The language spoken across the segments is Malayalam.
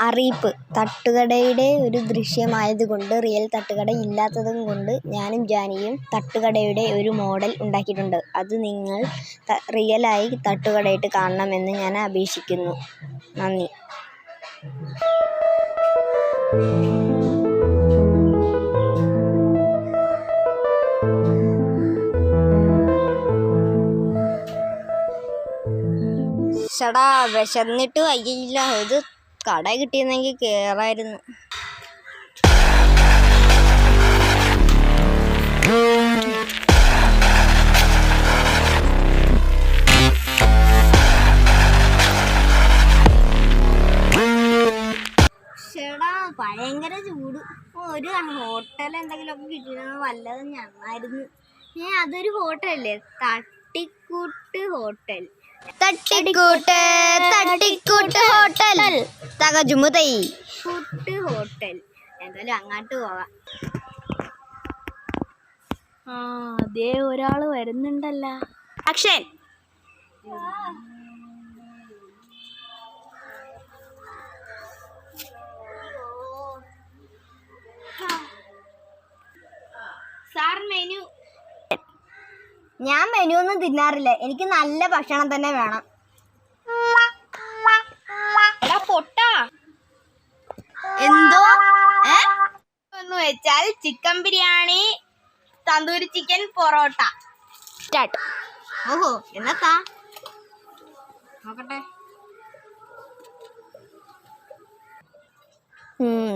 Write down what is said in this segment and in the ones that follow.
അറിയിപ്പ്. തട്ടുകടയുടെ ഒരു ദൃശ്യമായതുകൊണ്ട് റിയൽ തട്ടുകട ഇല്ലാത്തതും കൊണ്ട് ഞാനും ജാനിയും തട്ടുകടയുടെ ഒരു മോഡൽ ഉണ്ടാക്കിയിട്ടുണ്ട്. അത് നിങ്ങൾ റിയലായി തട്ടുകടയിട്ട് കാണണമെന്ന് ഞാൻ അപേക്ഷിക്കുന്നു. നന്ദി. ഷടാ വിശന്നിട്ട് വയ്യില്ല ഇത് കട കിട്ടിയിരുന്നെങ്കിൽ കേറായിരുന്നു. ഭയങ്കര ചൂട്. ഒരു ഹോട്ടൽ എന്തെങ്കിലുമൊക്കെ കിട്ടിയിരുന്നത് വല്ലതും ഞങ്ങളായിരുന്നു. ഏ അതൊരു ഹോട്ടലല്ലേ? തട്ടിക്കൂട്ട് ഹോട്ടൽ. തട്ടിക്കൂട്ട് തട്ടിക്കൂട്ട് ഹോട്ടൽ. തകജുമുതൈ. കൂട്ട് ഹോട്ടൽ. എന്തായാലും അങ്ങോട്ട് പോവാം. ആ അതേ ഒരാൾ വരുന്നുണ്ടല്ല. അക്ഷൻ സാർ മെനു ഞാൻ മെനു ഒന്നും തിന്നാറില്ല. എനിക്ക് നല്ല ഭക്ഷണം തന്നെ വേണം. എടാ പൊട്ടാ. എന്തോ? എന്ന് വെച്ചാൽ chicken biryani tandoori chicken parotta. Start ഓഹോ എന്നത്താ? നോക്കട്ടെ.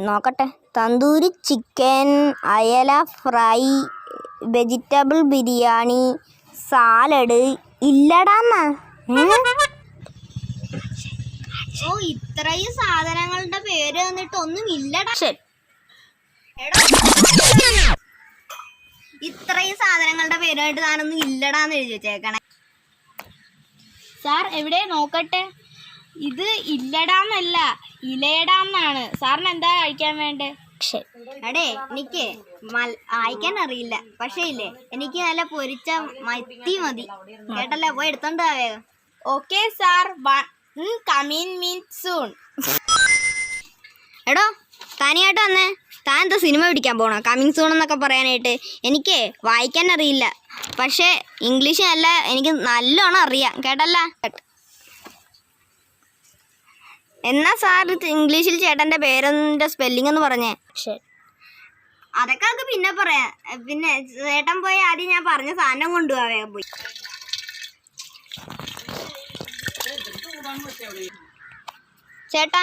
നോക്കട്ടെ. തന്തൂരി ചിക്കൻ അയല ഫ്രൈ വെജിറ്റബിൾ ബിരിയാണി സാലഡ് ഇല്ലടാന്നാ. ഓ ഇത്രയും സാധനങ്ങളുടെ പേര് വന്നിട്ട് ഒന്നും ഇല്ലടാ. ഇത്രയും സാധനങ്ങളുടെ പേരായിട്ട് താനൊന്നും ഇല്ലടാന്ന് എഴുതി വെച്ചേക്കണേ. സാർ എവിടെ? നോക്കട്ടെ. ഇത് ഇല്ലടാന്നല്ല ഇലയടാന്നാണ്. സാറിന് എന്താ കഴിക്കാൻ വേണ്ടേ? എടേ എനിക്ക് അയക്കാൻ അറിയില്ല പക്ഷേ ഇല്ലേ എനിക്ക് നല്ല പൊരിച്ച മത്തി മതി. കേട്ടല്ലോ പോയി എടുത്തോണ്ടാവേ ഓക്കെ സാർ കമീൻ മീൻ സൂൺ എടോ തനിയായിട്ട് വന്നേ. താൻ എന്താ സിനിമ പിടിക്കാൻ പോണോ? കമ്മിങ് സൂൺ എന്നൊക്കെ പറയാനായിട്ട്. എനിക്ക് വായിക്കാൻ അറിയില്ല പക്ഷേ ഇംഗ്ലീഷ് നല്ല എനിക്ക് നല്ലോണം അറിയാം. കേട്ടല്ല? എന്നാ സാർ ഇംഗ്ലീഷിൽ ചേട്ടന്റെ പേരന്റെ സ്പെല്ലിംഗ് എന്ന് പറഞ്ഞേ? അതൊക്കെ നമുക്ക് പിന്നെ പറയാം. പിന്നെ ചേട്ടൻ പോയി ആദ്യം ഞാൻ പറഞ്ഞ സാധനം കൊണ്ടുപോവാ പോയി. ചേട്ടാ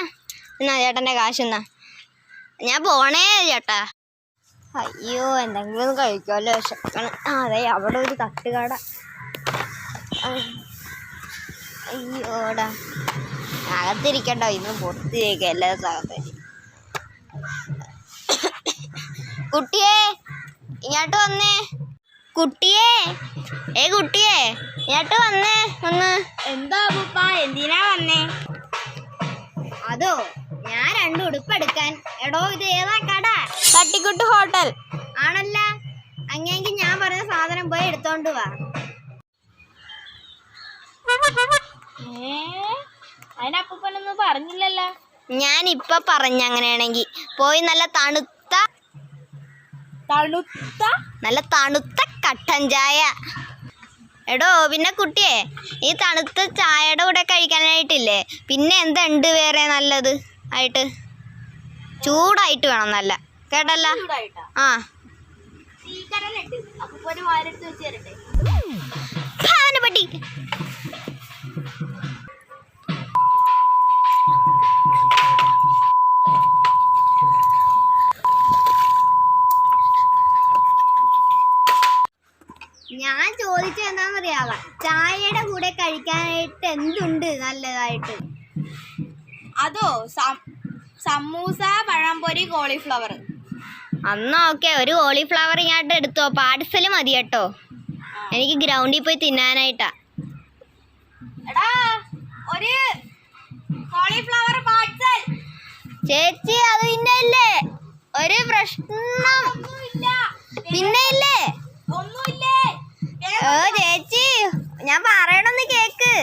എന്നാ ചേട്ടന്റെ കാശ് എന്നാ? ഞാൻ പോണേ ചേട്ടാ. അയ്യോ എന്തെങ്കിലും കഴിക്കുമല്ലോ വിശക്കണം. അതെ അവിടെ ഒരു തട്ടുകട. അയ്യോടാ. അകത്തിരിക്കട്ടോ ഇന്ന് പുറത്തിരിക്കുക എല്ലാ സാഹചര്യം കുട്ടിയെ ഇങ്ങോട്ട് വന്നേ. കുട്ടിയെ ഏ കുട്ടിയെ ഇങ്ങോട്ട് വന്നേ ഒന്ന് എന്താ അപ്പൂപ്പ എന്തിനാ വന്നേ? അതോ ഞാൻ രണ്ട് ഉടുപ്പ് എടുക്കാൻ. എടോ ഇത് ഏതാ കട? തട്ടിക്കുട്ട് ഹോട്ടൽ. ആണല്ല അങ്ങനെങ്കിൽ ഞാൻ പറഞ്ഞ സാധനം പോയി എടുത്തോണ്ട് വാ. ഏ? പറഞ്ഞില്ലല്ലോ. ഞാൻ ഇപ്പൊ പറഞ്ഞ അങ്ങനെയാണെങ്കിൽ പോയി നല്ല തണുത്ത തണുത്ത? നല്ല തണുത്ത കട്ടൻ ചായ. എടോ പിന്നെ കുട്ടിയെ ഈ തണുത്ത ചായയുടെ കൂടെ കഴിക്കാനായിട്ടില്ലേ? പിന്നെ എന്തുണ്ട് വേറെ നല്ലത് ആയിട്ട്? ചൂടായിട്ട് വേണം നല്ല. കേട്ടല്ല? ആ. പട്ടി. ഞാൻ ചോദിച്ചത് എന്താണെന്നറിയാവാ? ചായയുടെ കൂടെ കഴിക്കാനായിട്ട് എന്തുണ്ട് നല്ലതായിട്ട്? അതോ സമൂസ പഴംപൊരി കോളിഫ്ലവർ? അന്നാ ഓക്കെ ഒരു കോളിഫ്ലവർ ഇങ്ങോട്ട് എടുത്തോ. പാഴ്സൽ മതി കേട്ടോ. എനിക്ക് ഗ്രൗണ്ടിൽ പോയി തിന്നാനായിട്ടാ. എടാ ഒരു കോളിഫ്ലവർ പാഴ്സൽ. ചേച്ചി അത് പിന്നെ ഇല്ലേ ഒരു പ്രശ്നം. പിന്നെ ഇല്ലേ? ഓ ചേച്ചി ഞാൻ പറയണമെന്ന് കേക്ക്.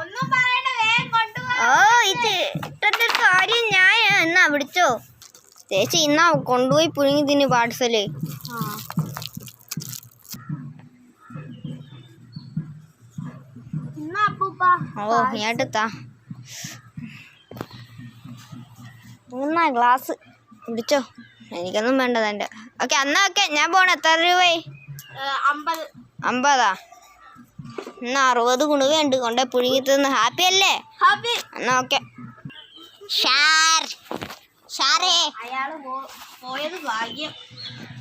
ഒന്നും പറയണ്ട വേഗം കൊണ്ടുപോ ഓ ഇത് ഇട്ടൊരു കാര്യം ഞാൻ എന്നാ വിളിച്ചോ? ചേച്ചി ഇന്നാ കൊണ്ടുപോയി പുഴുങ്ങി ഇന്നാ അപ്പൂപ്പ ഓ ഞാൻ താ. മൂന്നാ ഗ്ലാസ് പിടിച്ചോ എനിക്കൊന്നും വേണ്ടത് എന്റെ. ഓക്കെ അന്നാ ഓക്കെ ഞാൻ പോണ. എത്ര രൂപയായി? അമ്പത്. അമ്പതാ? എന്നാ അറുപത് ഗുണുകയുണ്ട് കൊണ്ടേ പുഴുങ്ങി തിന്ന് ഹാപ്പി അല്ലേ? ഹാപ്പി. എന്നാ ഓക്കെ. ഷാർ. ഷാറേ. പോയത് ഭാഗ്യം.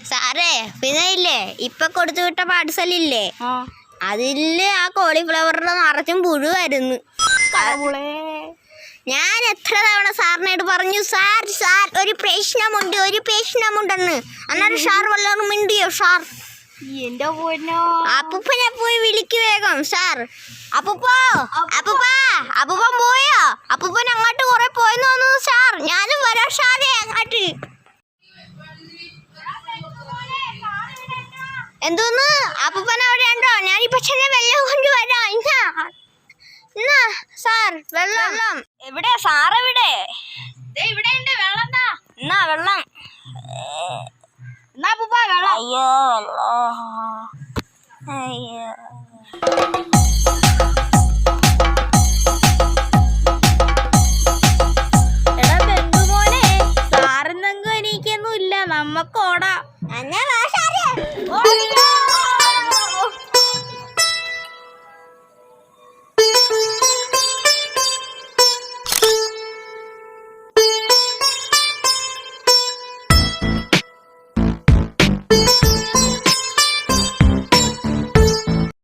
സാറേ പിന്നെ ഇല്ലേ ഇപ്പൊ കൊടുത്തു വിട്ട പാഴ്സലില്ലേ അതിൽ ആ കോളിഫ്ലവറിന്റെ നിറച്ചും പുഴുവായിരുന്നു. ഞാൻ എത്ര തവണ സാറിനോട് പറഞ്ഞു സാർ സാർ ഒരു പ്രശ്നമുണ്ട് ഒരു പ്രശ്നമുണ്ടെന്ന്. അന്നേരം ഷാർ വല്ലതും മിണ്ടിയോ സാർ എന്റെ പൊന്നോ. അപ്പൂപ്പനെ പോയി വിളിക്കു വേഗം സാർ. അപ്പൂപ്പോ അപ്പൂപ്പ. അപ്പൂപ്പൻ പോയോ? അപ്പൂപ്പൻ അങ്ങോട്ട് കുറെ പോയി തോന്നുന്നു സാർ. ഞാനും വരാം സാറേ അങ്ങോട്ട്. എന്തോന്ന്? അപ്പൂപ്പൻ അവിടെ ഉണ്ടോ? ഞാൻ ഇപ്പൊ തന്നെ വെള്ളം കൊണ്ടുവരാം ഇന്നാ. ഇന്നാ സാർ വെള്ളം. വെള്ളം. എവിടെ സാർ എവിടെ ദേ ഇവിടെ ഉണ്ട് വെള്ളം എന്താ എന്നാ വെള്ളം എന്നാ